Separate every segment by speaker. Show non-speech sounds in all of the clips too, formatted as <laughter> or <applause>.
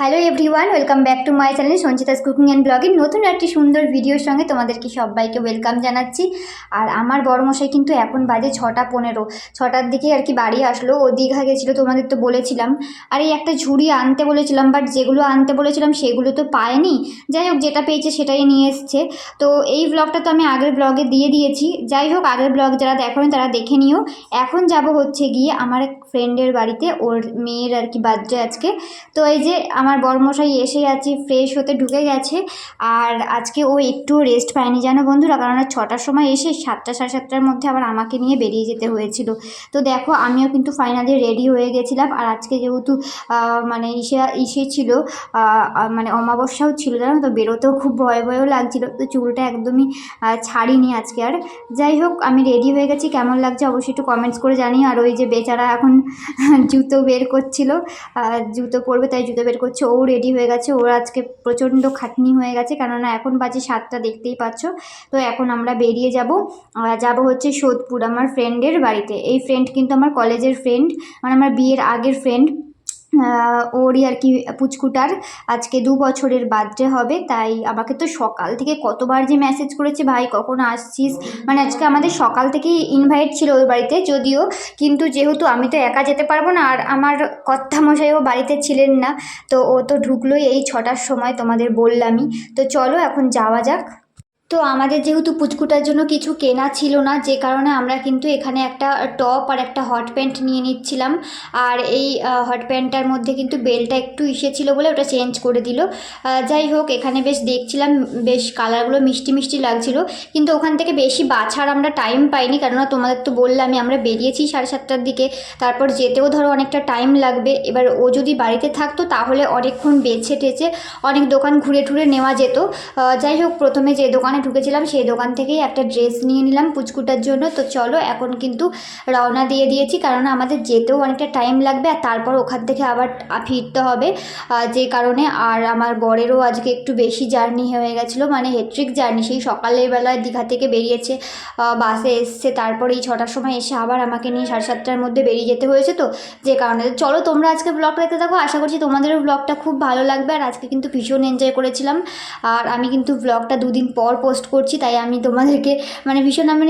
Speaker 1: Hello everyone welcome back to my channel Sanchita's cooking and blogging নতুন একটি সুন্দর ভিডিওর সঙ্গে তোমাদেরকে সবাইকে ওয়েলকাম জানাচ্ছি। আর আমার বড়মশাই কিন্তু এখন বাজে ছটা পনেরো। ছটার দিকে আর কি বাড়ি আসলো, ও দীঘা গেছিল, তোমাদের তো বলেছিলাম। আর এই একটা ঝুড়ি আনতে বলেছিলাম বাট যেগুলো আনতে বলেছিলাম সেগুলো তো পায়নি। যাই হোক, যেটা পেয়েছে সেটাই নিয়ে এসছে। তো এই ব্লগটা তো আমি আগের ব্লগে দিয়ে দিয়েছি। যাই হোক, আগের ব্লগ যারা দেখো তারা দেখে নিও। এখন যাব হচ্ছে গিয়ে আমার এক ফ্রেন্ডের বাড়িতে, ওর মেয়ের আর কি বার্থডে আজকে। তো এই যে আমার বড়মশাই এসে আছি ফ্রেশ হতে ঢুকে গেছে। আর আজকে ও একটু রেস্ট পায়নি, জানো বন্ধুরা? কারণ ছটার সময় এসে সাতটা, সাড়ে সাতটার মধ্যে আবার আমাকে নিয়ে বেরিয়ে যেতে হয়েছিল। তো দেখো, আমিও কিন্তু ফাইনালি রেডি হয়ে গেছিলাম। আর আজকে যেহেতু মানে ইসে ইসে ছিল মানে অমাবস্যাও ছিল, জানো? তো বেরোতেও খুব ভয় ভয়ও লাগছিল। তো চুলটা একদমই ছাড়িনি আজকে। আর যাই হোক, আমি রেডি হয়ে গেছি। কেমন লাগছে অবশ্যই একটু কমেন্টস করে জানি আর ওই যে বেচারা এখন জুতো বের করছিল জুতো পরবে, তাই জুতো বের করছে ও রেডি হয়ে গেছে, ওর আজকে প্রচণ্ড খাটনি হয়ে গেছে, কেননা এখন বাজে সাতটা, দেখতেই পাচ্ছ। তো এখন আমরা বেরিয়ে যাব। যাব হচ্ছে সোদপুর, আমার ফ্রেন্ডের বাড়িতে। এই ফ্রেন্ড কিন্তু আমার কলেজের ফ্রেন্ড মানে আমার বিয়ের আগের ফ্রেন্ড ওরই আর কি পুচকুটার আজকে দু বছরের বার্থডে হবে, তাই আমাকে তো সকাল থেকে কতবার যে মেসেজ করেছে, ভাই, কখন আসছিস? মানে আজকে আমাদের সকাল থেকেই ইনভাইট ছিল ওর বাড়িতে, যদিও কিন্তু যেহেতু আমি তো একা যেতে পারব না, আর আমার কর্তামশাইও বাড়িতে ছিলেন না, তো ও তো ঢুকলোই এই ছটার সময় তোমাদের বললামই। তো চলো, এখন যাওয়া যাক। তো আমাদের যেহেতু পুচকুটার জন্য কিছু কেনা ছিল না, যে কারণে আমরা কিন্তু এখানে একটা টপ আর একটা হট প্যান্ট নিয়ে নিচ্ছিলাম। আর এই হট প্যান্টটার মধ্যে কিন্তু বেলটা একটু ইসে ছিল বলে ওটা চেঞ্জ করে দিল। যাই হোক, এখানে বেশ দেখছিলাম, বেশ কালারগুলো মিষ্টি মিষ্টি লাগছিল। কিন্তু ওখান থেকে বেশি বাছার আমরা টাইম পাইনি, কেননা তোমাদের তো বললামই আমরা বেরিয়েছি সাড়ে সাতটার দিকে। তারপর যেতেও ধরো অনেকটা টাইম লাগবে। এবার ও যদি বাড়িতে থাকতো, তাহলে অনেকক্ষণ বেছে টেছে অনেক দোকান ঘুরে টুরে নেওয়া যেত। যাই হোক, প্রথমে যে দোকানে ঢুকেছিলাম, সেই দোকান থেকেই একটা ড্রেস নিয়ে নিলাম পুচকুটার জন্য। তো চলো, এখন কিন্তু রওনা দিয়ে দিয়েছি কারণ আমাদের যেতেও অনেকটা টাইম লাগবে, আর তারপর ওখান থেকে আবার ফিরতে হবে। যে কারণে, আর আমার বরেরও আজকে একটু বেশি জার্নি হয়ে গেছিল মানে হেট্রিক জার্নি, সেই সকালের বেলায় দীঘা থেকে বেরিয়েছে বাসে এসছে, তারপরে এই ছটার সময় এসে আবার আমাকে নিয়ে সাড়ে সাতটার মধ্যে বেরিয়ে যেতে হয়েছে তো, যে কারণে। চলো, তোমরা আজকে ব্লগটা দেখতে থাকো, আশা করছি তোমাদেরও ব্লগটা খুব ভালো লাগবে, আর আজকে কিন্তু ভীষণ এনজয় করেছিলাম। আর আমি কিন্তু ব্লগটা দুদিন পর পোস্ট করছি তাই আমি তোমাদেরকে মানে ভীষণ আমি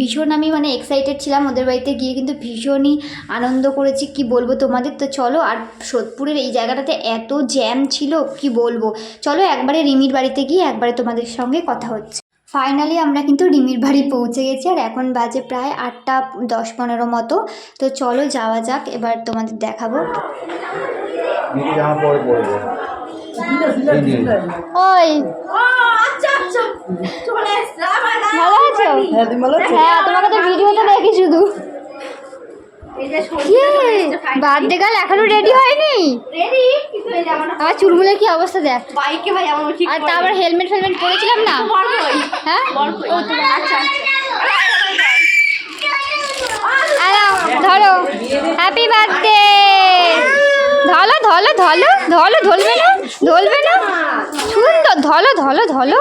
Speaker 1: ভীষণ আমি মানে এক্সাইটেড ছিলাম ওদের বাড়িতে গিয়ে কিন্তু ভীষণই আনন্দ করেছি কি বলব তোমাদের? তো চলো আর সোদপুরের এই জায়গাটাতে এত জ্যাম ছিল কি বলব? চলো একবারে রিমির বাড়িতে গিয়ে একবারে তোমাদের সঙ্গে কথা হচ্ছে। ফাইনালি আমরা কিন্তু রিমির বাড়ি পৌঁছে গেছি আর এখন বাজে প্রায় আটটা দশ পনেরো মতো। তো চলো যাওয়া যাক এবার তোমাদের দেখাবো। ওই। ভালো আছো?
Speaker 2: হ্যাঁ তুমি ভালো আছো?
Speaker 1: হ্যাঁ তোমাকে তো ভিডিওতে দেখি শুধু। বার্থডে গার্ল এখনও রেডি হয়নি? আমার চুলগুলোর কি অবস্থা দেখ।
Speaker 2: বাইকে ভাই আমার
Speaker 1: আর তারপর হেলমেট ফেলমেট পরেছিলাম না? হ্যাঁ? ধরো। হ্যাপি বার্থডে ধলো ধলো ধলো ধলো ধরবে না? ধরবে না? ধলো ধলো ধলো।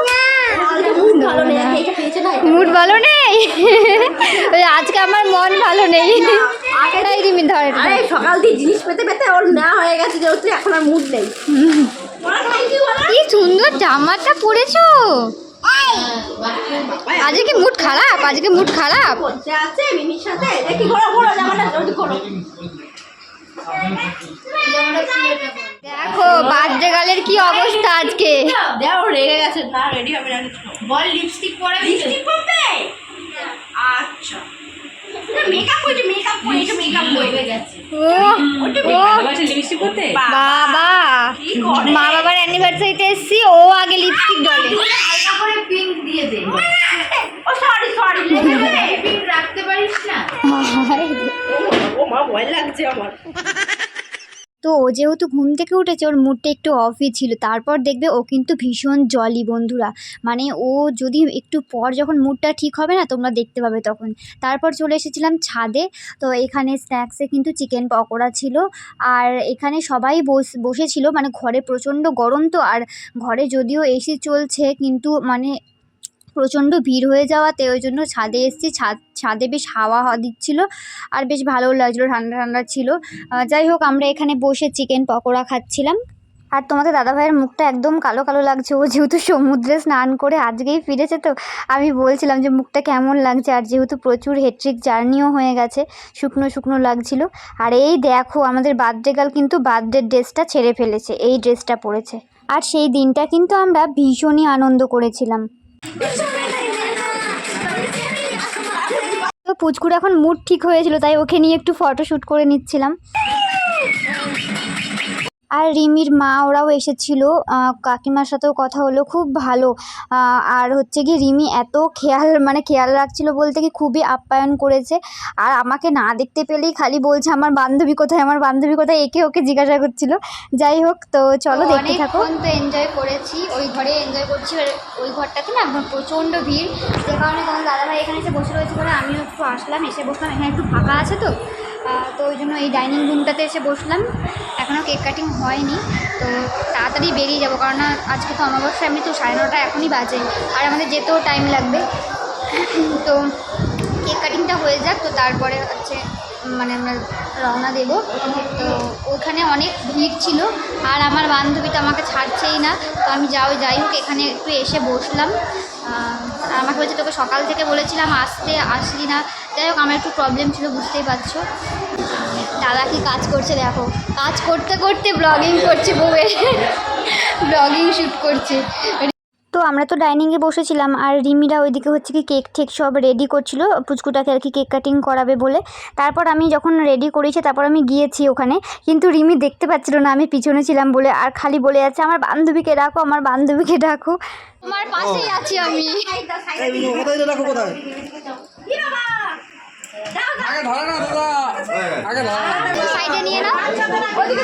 Speaker 2: ভালো নেই এইটা পেয়েছে না
Speaker 1: মুড ভালো নেই? ওই আজকে আমার মন ভালো নেই। তাই রিমি ধর
Speaker 2: আরে সকাল দিয়ে জিনিস পেতে পেতে ওর না হয়ে গেছে যেহেতু এখন আর মুড নেই।
Speaker 1: কি সুন্দর জামাটা পরেছো? আজকে কি মুড খারাপ? আজকে মুড খারাপ?
Speaker 2: আছে মিমির সাথে। দেখি ঘোরো ঘোরো জামাটা জলদি ঘোরো।
Speaker 1: দেখো বার্থডে গালের কি অবস্থা আজকে?
Speaker 2: দেও রেগে গেছে না রেডি হবে না বল লিপস্টিক পরে লিপস্টিক পরবে আচ্ছা। মেকআপ করছে মেকআপ করে এটা মেকআপ করে গেছে।
Speaker 1: ও ও বাবা মা বাবার অ্যানিভার্সারিতে এসছি ও আগে লিপস্টিক ডলে।
Speaker 2: হালকা করে পিঙ্ক দিয়ে দে। ও সরি সরি পিঙ্ক রাখতে পারিস না। ও মা ভয় লাগছে আমার।
Speaker 1: তো ও যেহেতু ঘুম থেকে উঠেছে, ওর মুডটা একটু অফই ছিল। তারপর দেখবে ও কিন্তু ভীষণ জলি বন্ধুরা। মানে ও যদি একটু পর যখন মুডটা ঠিক হবে না, তোমরা দেখতে পাবে তখন। তারপর চলে এসেছিলাম ছাদে। তো এখানে স্ন্যাক্সে কিন্তু চিকেন পকোড়া ছিল। আর এখানে সবাই বস, বসেছিল। মানে ঘরে প্রচণ্ড গরম তো, আর ঘরে যদিও এসি চলছে, কিন্তু মানে প্রচণ্ড ভিড় হয়ে যাওয়াতে ওই জন্য ছাদে এসেছি। ছাদ, ছাদে বেশ হাওয়া হাওয়া দিচ্ছিল আর বেশ ভালোও লাগছিল, ঠান্ডা ঠান্ডা ছিল। যাই হোক, আমরা এখানে বসে চিকেন পকোড়া খাচ্ছিলাম। আর তোমাদের দাদাভাইয়ের মুখটা একদম কালো কালো লাগছে। ও যেহেতু সমুদ্রে স্নান করে আজকেই ফিরেছে তো আমি বলছিলাম যে মুখটা কেমন লাগছে আর যেহেতু প্রচুর হেট্রিক জার্নিও হয়ে গেছে, শুকনো শুকনো লাগছিল। আর এই দেখো, আমাদের বার্থডে গার্ল কিন্তু বার্থডে ড্রেসটা ছেড়ে ফেলেছে, এই ড্রেসটা পরেছে। আর সেই দিনটা কিন্তু আমরা ভীষণই আনন্দ করেছিলাম। তো পুচকুর এখন মুড ঠিক হয়েছিল তাই ওকে নিয়ে একটু ফটো শ্যুট করে নিচ্ছিলাম। আর রিমির মা ওরাও এসেছিল কাকিমার সাথেও কথা হলো খুব ভালো। আর হচ্ছে কি রিমি এত খেয়াল মানে খেয়াল রাখছিল বলতে কি খুবই আপ্যায়ন করেছে। আর আমাকে না দেখতে পেলেই খালি বলছে আমার বান্ধবী কোথায়? আমার বান্ধবী কোথায়? একে ওকে জিজ্ঞাসা করছিল। যাই হোক তো চলো দেখতে থাকো। তো এনজয় করেছি ওই ঘরে এনজয় করছি ওই ঘরটাতে না একদম প্রচণ্ড ভিড়। যে কারণে তোমার দাদাভাই এখানে এসে বসে রয়েছে বলে আমিও একটু আসলাম এসে বসলাম এখানে একটু ফাঁকা আছে তো। তো ওই জন্য এই ডাইনিং রুমটাতে এসে বসলাম। এখনও কেক কাটিং হয়নি, তো তাড়াতাড়ি বেরিয়ে যাব কারণ আজকে তো অমাবস্যা, এমনি তো সাড়ে নটা এখনই বাজে, আর আমাদের যেতেও টাইম লাগবে। তো কেক কাটিংটা হয়ে যাক, তো তারপরে হচ্ছে মানে আমরা রওনা দেবো। তো ওখানে অনেক ভিড় ছিল, আর আমার বান্ধবী তো আমাকে ছাড়ছেই না, তো আমি যাও, যাই হোক, এখানে একটু এসে বসলাম। আমাকে বলছে, তোকে সকাল থেকে বলেছিলাম আসতে আসলি না। যাই হোক, আমার একটু প্রবলেম ছিল, বুঝতেই পারছ। দাদা কি কাজ করছে, দেখো। কাজ করতে করতে ব্লগিং করছে বউয়ে। <laughs> ব্লগিং শ্যুট করছে। তো আমরা তো ডাইনিংয়ে বসেছিলাম আর রিমিরা ওইদিকে হচ্ছে কি কেক ঠেক সব রেডি করছিল পুচকুটাকে আর কি কেক কাটিং করাবে বলে। তারপর আমি যখন রেডি করেছি তারপর আমি গিয়েছি ওখানে কিন্তু রিমি দেখতে পাচ্ছিল না আমি পিছনে ছিলাম বলে আর খালি বলে যাচ্ছে আমার বান্ধবীকে ডাকো আমার বান্ধবীকে ডাকো। তোমার পাশেই আছি আমি।
Speaker 3: কোথায় রাখো কোথায়। আগে ধরে না দাদা। আগে ধরে। না
Speaker 1: সাইডে নিয়ে নাও। ওদিকে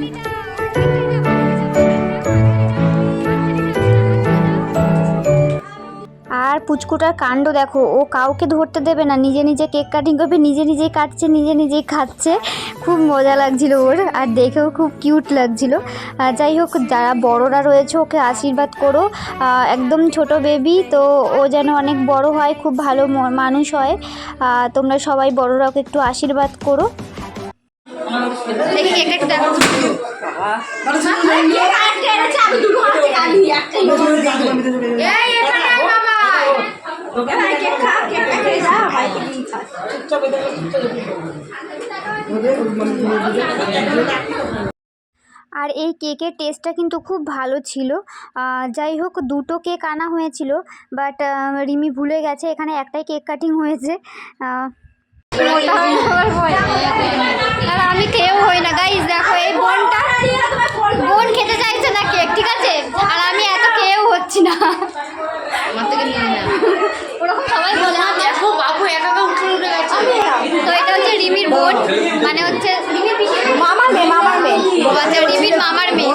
Speaker 1: পুচকুটার কাণ্ড দেখো ও কাউকে ধরতে দেবে না। নিজে নিজে কেক কাটিং করবে নিজে নিজেই কাটছে নিজে নিজেই খাচ্ছে। খুব মজা লাগছিল ওর আর দেখেও খুব কিউট লাগছিল। আর যাই হোক যারা বড়রা রয়েছে ওকে আশীর্বাদ করো। একদম ছোট বেবি তো ও যেন অনেক বড় হয় খুব ভালো মানুষ হয়। তোমরা সবাই বড়রা ওকে একটু আশীর্বাদ করো। দেখি কেকটা একটু দেখো আর এই কেকের টেস্টটা কিন্তু খুব ভালো ছিল। যাই হোক, দুটো কেক আনা হয়েছিল বাট রিমি ভুলে গেছে, এখানে একটাই কেক কাটিং হয়েছে। হয়ে আমি খেয়েও হই না। গাইজ দেখো, এই বোনটা, বোন খেতে চাইছে না কেক, ঠিক আছে? আর আমি এত খেয়েও হচ্ছি না। ওরকম সবাই বলে দেখো বাবু একা একা উঠে উঠে গেছে। তো এটা হচ্ছে রিমির বোন মানে হচ্ছে মামার মেয়ে মামার মেয়ে। আচ্ছা রিমির মামার মেয়ে।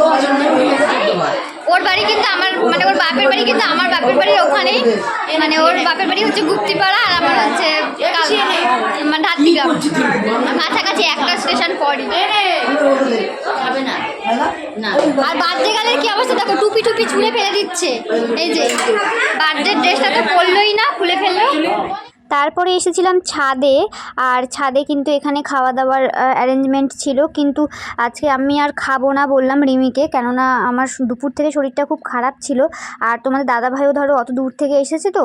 Speaker 1: ওর বাড়ি কিন্তু আমার মানে ওর বাপের বাড়ি কিন্তু আমার বাপের বাড়ির ওখানেই মানে ওর বাপের বাড়ি হচ্ছে গুপ্তিপাড়া আর আমার হচ্ছে মানে কাছাকাছি একটা স্টেশন পরই। আর বার্থডে গালের কি অবস্থা? দেখো টুপি টুপি ছুঁড়ে ফেলে দিচ্ছে। এই যে বার্থডে ড্রেসটা তো পরলোই না খুলে ফেলল। তারপরে এসেছিলাম ছাদে, আর ছাদে কিন্তু এখানে খাওয়া দাওয়ার অ্যারেঞ্জমেন্ট ছিল। কিন্তু আজকে আমি আর খাব না বললাম রিমিকে, কেননা আমার দুপুর থেকে শরীরটা খুব খারাপ ছিল। আর তোমাদের দাদাভাইও ধরো অত দূর থেকে এসেছে তো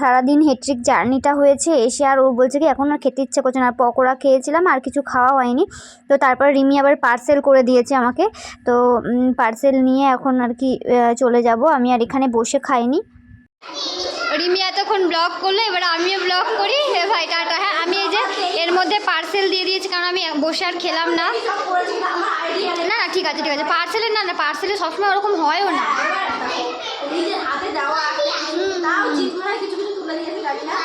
Speaker 1: সারাদিন হেট্রিক জার্নিটা হয়েছে। এসে আর ও বলছে কি, এখন আর খেতে ইচ্ছে করছে না। পকোড়া খেয়েছিলাম, আর কিছু খাওয়া হয়নি। তো তারপর রিমি আবার পার্সেল করে দিয়েছে আমাকে। তো পার্সেল নিয়ে এখন আর কি চলে যাব। আমি আর এখানে বসে খাইনি। রিমি এতক্ষণ ব্লগ করল, এবার আমিও ব্লগ করি। ভাই, টাটা। হ্যাঁ আমি এই যে এর মধ্যে পার্সেল দিয়ে দিয়েছি, কারণ আমি বসে আর খেলাম না। না না, ঠিক আছে ঠিক আছে। পার্সেলের না না পার্সেলে সবসময় ওরকম হয়ও না।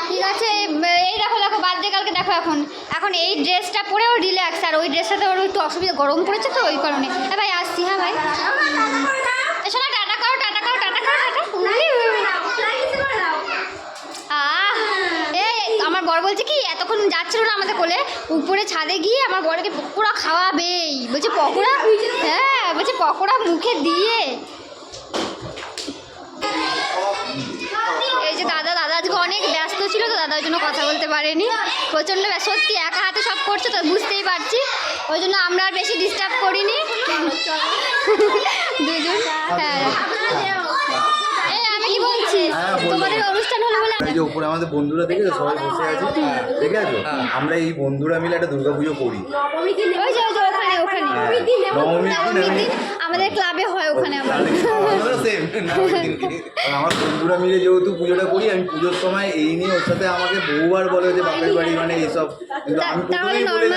Speaker 1: ঠিক আছে, এই- দেখো দেখো, বার্থডে কালকে দেখো এখন। এখন এই ড্রেসটা পরে ওর রিল্যাক্স আর ওই ড্রেসটাতে ওর একটু অসুবিধা, গরম পড়েছে তো, ওই কারণে। হ্যাঁ ভাই, আসছি হ্যাঁ ভাই। এসো বর বলছে কি এতক্ষণ যাচ্ছিল না আমাদের কোলে উপরে ছাদে গিয়ে আমার বরকে পকোড়া খাওয়াবেই। বলছে পকোড়া? হ্যাঁ বলছে পকোড়া মুখে দিয়ে। এই যে দাদা দাদা আজকে অনেক ব্যস্ত ছিল তো দাদা ওই জন্য কথা বলতে পারেনি। প্রচণ্ড সত্যি একা হাতে সব করছে তো বুঝতেই পারছি। ওই জন্য আমরা আর বেশি ডিস্টার্ব করিনি। দুজন হ্যাঁ।
Speaker 4: হ্যাঁ, বলব।
Speaker 1: তোমাদের অনুষ্ঠান হলো বলে
Speaker 4: এই যে উপরে আমাদের বন্ধুরা দেখেছ সবাই বসে আছে। দেখে আছো? আমরা এই বন্ধুরা মিলে একটা দুর্গাপুজো করি।
Speaker 1: ওই যে ওখানে ওখানে।
Speaker 4: হ্যাঁ, নবমীর দিন
Speaker 1: নবমীর
Speaker 4: আমি-
Speaker 1: দিন আমাদের ক্লাবে হয় ওখানে আমরা।
Speaker 4: বন্ধুরা মিলে যেহেতু পুজোটা করি আমি পুজোর সময় এই নিয়ে ওর সাথে আমাকে বহুবার বলে যে বাপের বাড়ি মানে এইসব। কিন্তু আমি প্রথমেই বলে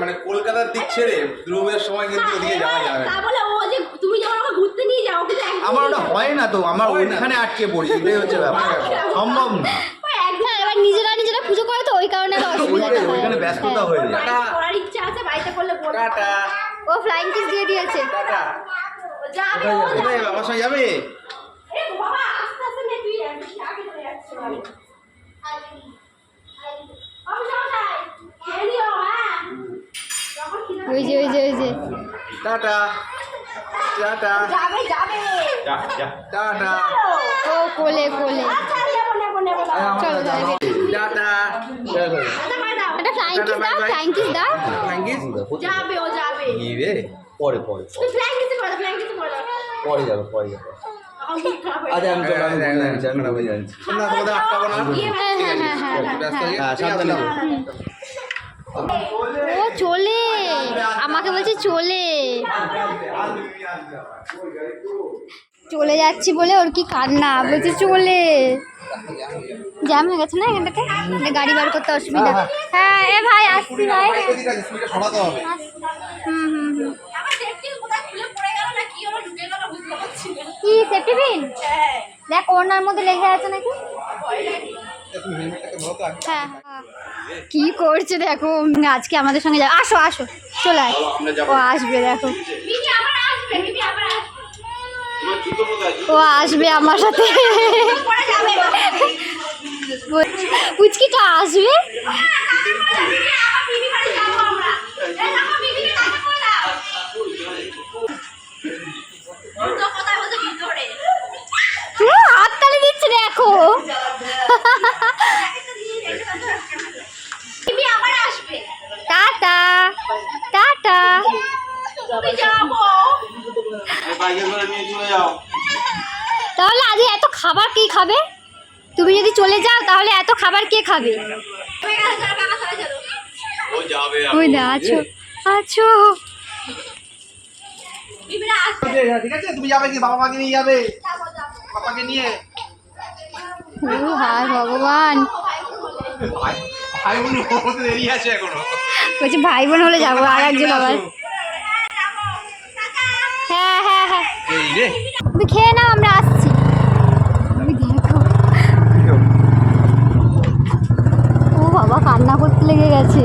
Speaker 5: মানে কলকাতার দিক ছেড়ে দুর্গাপূজার সময় কিন্তু ওদিকে যাওয়া যাবে না।
Speaker 2: তা বলে ও যে তুমি যখন ওকে ঘুরতে নিয়ে যাও কিন্তু
Speaker 4: আমার ওটা হয় না তো আমার ওইখানে আটকে পড়ি এটাই হচ্ছে <laughs> ব্যাপার। সম্ভব না।
Speaker 1: হ্যাঁ এবার নিজেরা নিজেরা পুজো করে তো ওই কারণে অসুবিধাটা হয়।
Speaker 4: ওইখানে ব্যস্ততা হয়ে যায়।
Speaker 2: করার ইচ্ছা আছে বাড়িতে করলে
Speaker 5: টাটা।
Speaker 1: ও ফ্লাইং কিস দিয়ে দিয়েছে।
Speaker 5: টাটা।
Speaker 2: যাবে ও যাবে।
Speaker 5: যাবে? আমার সঙ্গে যাবে?
Speaker 2: এ বাবা আস্তে আস্তে নে তুই আগে চলে যাচ্ছিস আমি অবশ্যই খেয়ে নিও হ্যাঁ।
Speaker 1: ওই যে ওই যে ওই যে।
Speaker 5: টাটা। টাটা।
Speaker 2: যাবে যাবে।
Speaker 4: যা যা।
Speaker 5: টাটা।
Speaker 1: ও কোলে কোলে।
Speaker 2: আচ্ছা
Speaker 1: চলো যাবে
Speaker 5: টাটা।
Speaker 2: আচ্ছা করে দাও
Speaker 1: একটা ফ্লাইং কিস দাও ফ্লাইং কিস দাও।
Speaker 5: থ্যাংক ইউ
Speaker 2: যাবে ও যাবে।
Speaker 4: কি রে পরে পরে
Speaker 2: করে দাও ফ্ল্যাং কিছু করে দাও
Speaker 4: পরে যাবে পরে যাবে। আচ্ছা সাবধানে
Speaker 5: যাও।
Speaker 1: ও চলে। আমাকে বলছে চলে। চলে যাচ্ছি বলে ওর কি কান্না? বলছে চলে। জ্যাম হয়ে গেছে না এখানটাতে? গাড়ি বার করতে অসুবিধা। হ্যাঁ এ ভাই আসছি ভাই। হুম হুম হুম
Speaker 2: আমার সেফটি কোথায় খুলে পড়ে গেল না কি
Speaker 1: সেফটি পিন
Speaker 2: হ্যাঁ।
Speaker 1: দেখ ওনার মধ্যে লেগে আছে নাকি। হ্যাঁ। কি করছে দেখো আজকে আমাদের সঙ্গে যাবে আসো আসো চলে আয়। ও আসবে দেখো। ও আসবে আমার সাথে। পুচকিটা আসবে? তাহলে আজ এত খাবার কে খাবে? তুমি যদি চলে যাও তাহলে এত খাবার কে খাবে? ওই না আছো আছো।
Speaker 5: ঠিক আছে তুমি যাবে কি বাবা মাকে নিয়ে যাবে
Speaker 2: যাব যাব
Speaker 5: নিয়ে
Speaker 1: ও হায় ভগবান।
Speaker 5: ভাই ভাই বোন হতে দেরি আছে এখনও।
Speaker 1: বলছি ভাই বোন হলে যাব আর একজন আবার। তুমি খেয়ে নাও, আমরা আসছি। ও বাবা, কান্না করতে লেগে গেছে।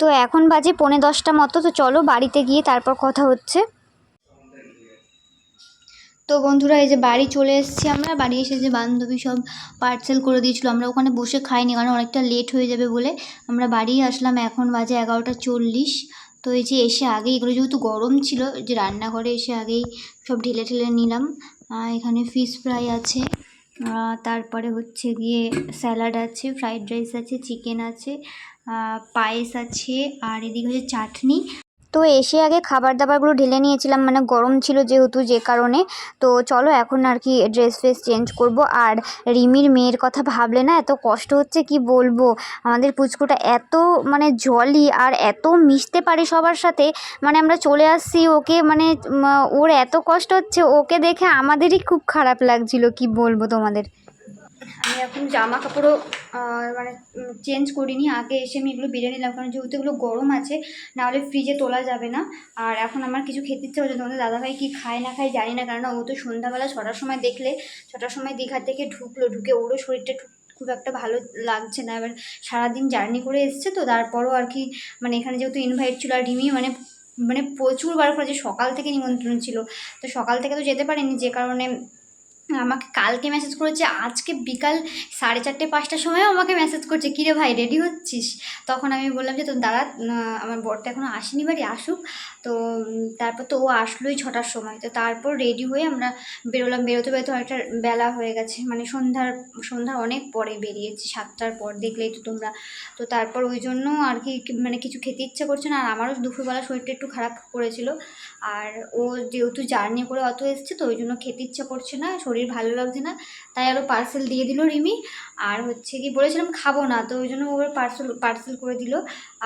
Speaker 1: তো এখন বাজে পৌনে দশটা মতো, তো চলো বাড়িতে গিয়ে তারপর কথা হচ্ছে। তো বন্ধুরা, এই যে বাড়ি চলে এসেছি আমরা। বাড়ি এসে যে বান্ধবী সব পার্সেল করে দিয়েছিলো, আমরা ওখানে বসে খাইনি, কারণ অনেকটা লেট হয়ে যাবে বলে আমরা বাড়ি আসলাম। এখন বাজে এগারোটা চল্লিশ। তো এই যে এসে আগে এগুলো যেহেতু গরম ছিল যে রান্নাঘরে এসে আগেই সব ঢেলে ঢেলে নিলাম। এখানে ফিশ ফ্রাই আছে তারপরে হচ্ছে গিয়ে স্যালাড আছে ফ্রাইড রাইস আছে চিকেন আছে পায়েস আছে, আর এদিকে হচ্ছে চাটনি। তো এসে আগে খাবার দাবারগুলো ঢেলে নিয়েছিলাম মানে গরম ছিল যেহেতু যে কারণে। তো চলো এখন আর কি ড্রেস ফ্রেস চেঞ্জ করব। আর রিমির মেয়ের কথা ভাবলে না এত কষ্ট হচ্ছে, কি বলব? আমাদের পুচকুটা এত মানে জলি আর এত মিশতে পারে সবার সাথে। মানে আমরা চলে আসছি ওকে মানে ওর এত কষ্ট হচ্ছে, ওকে দেখে আমাদেরই খুব খারাপ লাগছিল, কি বলব তোমাদের? আমি এখন জামা কাপড়ও মানে চেঞ্জ করিনি। আগে এসে আমি এগুলো বেড়ে নিলাম, কারণ যেহেতু এগুলো গরম আছে, নাহলে ফ্রিজে তোলা যাবে না। আর এখন আমার কিছু খেতে ইচ্ছে হচ্ছে তোমাদের দাদাভাই কি খায় না খায় জানি না কারণ ও তো সন্ধ্যাবেলা ছটার সময় দেখলে, ছটার সময় দীঘার থেকে ঢুকলো, ঢুকে ওরও শরীরটা খুব একটা ভালো লাগছে না। এবার সারাদিন জার্নি করে এসছে তো, তারপরও আর কি মানে এখানে যেহেতু ইনভাইট ছিল আর রিমি মানে মানে প্রচুর বার করে যে সকাল থেকে নিমন্ত্রণ ছিল। তো সকাল থেকে তো যেতে পারিনি, যে কারণে আমাকে কালকে মেসেজ করেছে, আজকে বিকাল সাড়ে চারটে পাঁচটার সময়ও আমাকে মেসেজ করছে, কিরে ভাই রেডি হচ্ছিস? তখন আমি বললাম যে, তোর দাদা আমার বরটা এখনও আসেনি বাড়ি, আসুক। তো তারপর তো ও আসলোই ছটার সময়। তো তারপর রেডি হয়ে আমরা বেরোলাম, বেরোতে বেরোতে অনেকটা বেলা হয়ে গেছে। মানে সন্ধ্যার সন্ধ্যা অনেক পরে বেরিয়েছি, সাতটার পর দেখলেই তো তোমরা। তো তারপর ওই জন্য আর কি কি- মানে কিছু খেতে ইচ্ছা করছে না, আর আমারও দুপুরবেলা শরীরটা একটু খারাপ করেছিল। আর ও যেহেতু জার্নি করে অত এসছে, তো ওই জন্য খেতে ইচ্ছা করছে না, শরীর ভালো লাগছে না, তাই আরও পার্সেল দিয়ে দিল রিমি। আর হচ্ছে কি, বলেছিলাম খাব না, তো ওই জন্য ওর পার্সেল পার্সেল করে দিল।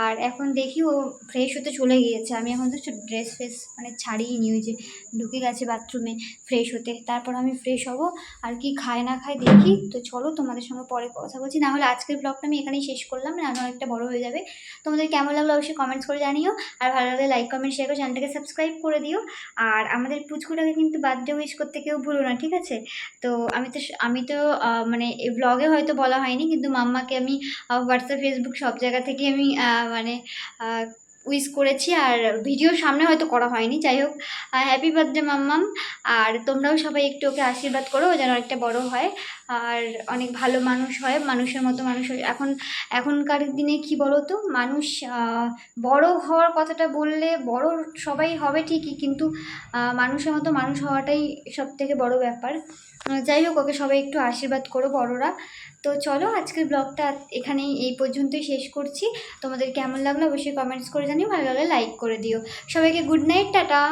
Speaker 1: আর এখন দেখি ও ফ্রেশ হতে চলে গিয়েছে। আমি এখন তো ড্রেস ফ্রেস মানে ছাড়িয়ে নি ওই যে ঢুকে গেছে বাথরুমে ফ্রেশ হতে। তারপর আমি ফ্রেশ হব, আর কি খায় না খায় দেখি। তো চলো তোমাদের সঙ্গে পরে কথা বলছি। না হলে আজকের ব্লগটা আমি এখানেই শেষ করলাম না অনেকটা বড় হয়ে যাবে। তোমাদের কেমন লাগল অবশ্যই কমেন্টস করে জানিও। আর ভালো লাগলে লাইক কমেন্ট শেয়ার করে চ্যানেলটাকে সাবস্ক্রাইব করে দিও। আর আমাদের পুচকুটাকে কিন্তু বার্থডে উইশ করতে কেউ ভুলো না, ঠিক আছে? তো আমি তো আমি তো মানে এই ব্লগে হয়তো বলা হয়নি, কিন্তু মাম্মাকে আমি হোয়াটসঅ্যাপ ফেসবুক সব জায়গা থেকে আমি মানে উইশ করেছি আর ভিডিও সামনে হয়তো করা হয়নি, যাই হোক। হ্যাপি বার্থডে মাম্মাম। আর তোমরাও সবাই একটু ওকে আশীর্বাদ করো যেন একটা বড় হয়। আর অনেক ভালো মানুষ হয়, মানুষের মতো মানুষ এখন, এখনকার দিনে কি বলো তো মানুষ বড় হওয়ার কথাটা বললে বড় সবাই হবে ঠিকই, কিন্তু মানুষের মতো মানুষ হওয়াটাই সব থেকে বড় ব্যাপার। যাই হোক, ওকে সবাই একটু আশীর্বাদ করো বড়রা। তো চলো আজকের ব্লগটা এখানেই এই পর্যন্তই শেষ করছি। তোমাদের কেমন লাগল অবশ্যই কমেন্টস করে জানিও, ভালো লাগলে লাইক করে দিও। সবাইকে গুড নাইট টাটা।